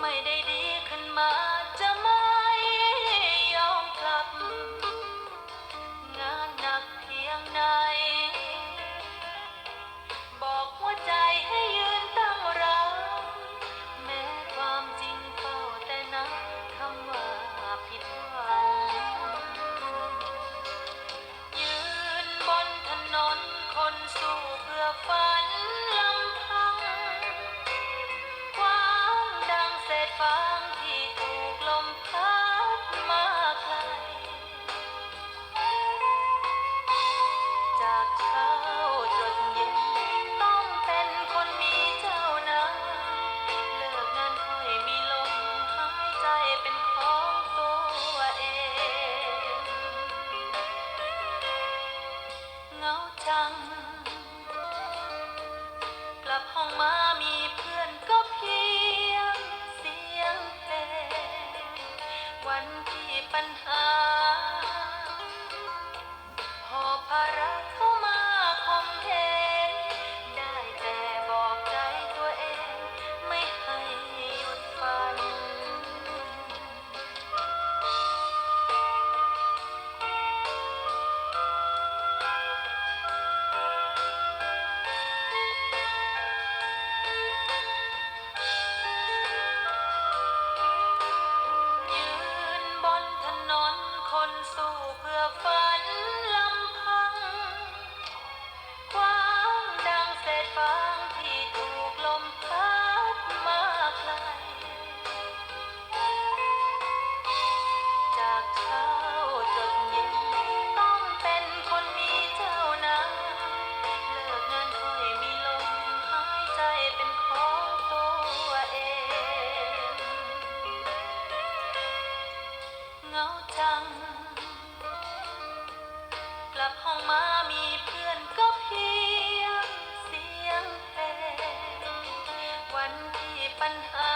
ไม่ได้ดีขึ้นมาจะไม่ยอมกลับ งานหนักเพียงไหน บอกหัวใจให้ยืนตั้งรับ แม้ความจริงเฝ้าแต่นับคำว่าผิดหวัง ยืนบนถนนคนสู้เพื่อฝัน ฟางที่ถูกลมพัดมาไกลจากเช้าจนเย็นต้องเป็นคนมีเจ้านายเลิกงานค่อยมีลมหายใจเป็นของตัวเอง เงาจัง กลับห้องมา วันที่ปัญหา กลับห้องมามีเพื่อนก็เพียงเสียงเพงวันที่ปัญหา